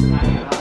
Bye.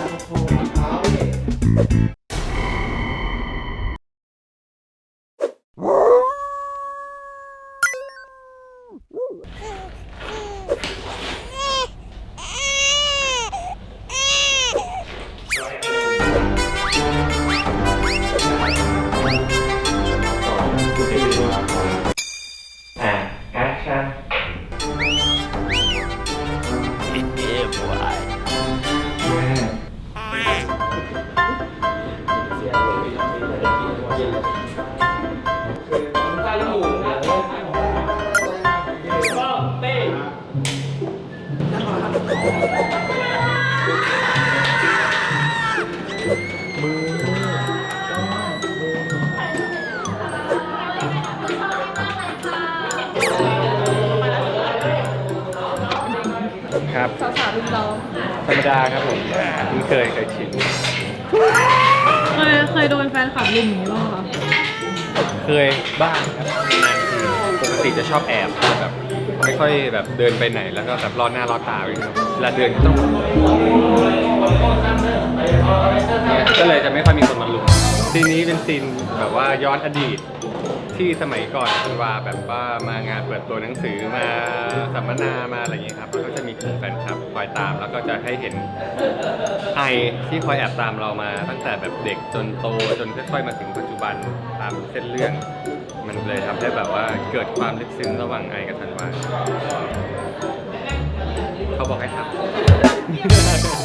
ครับสาวๆรุ่นร้องธรรมดาครับผมอ่าที่เคยเคยชิน เคยเคยโดนแฟนขับลุมอย่างนี้บ้างเหรอ เคยบ้างครับปกติจะชอบแอบแบบ ไม่ค่อยแบบเดินไปไหนแล้วก็แบบรอดหน้ารอดตาไว้ครับเวลาเดินก็ต้องเนี่ยก็เลยจะไม่ค่อยมีคนมาลุมซีนนี้เป็นซีนแบบว่าย้อนอดีตที่สมัยก่อนธันวาแบบว่ามางานเปิดตัวหนังสือมาสัมมนามาอะไรอย่างเงี้ยครับแล้วก็จะมีกลุ่มแฟนคลับคอยตามแล้วก็จะให้เห็นไอที่คอยแอบตามเรามาตั้งแต่แบบเด็กจนโตจนค่อยๆมาถึงปัจจุบันตามเส้นเรื่อง มันเลยทำให้แบบว่าเกิดความลึกซึ้งระหว่างไอกับธันวาเขาบอกให้ทำ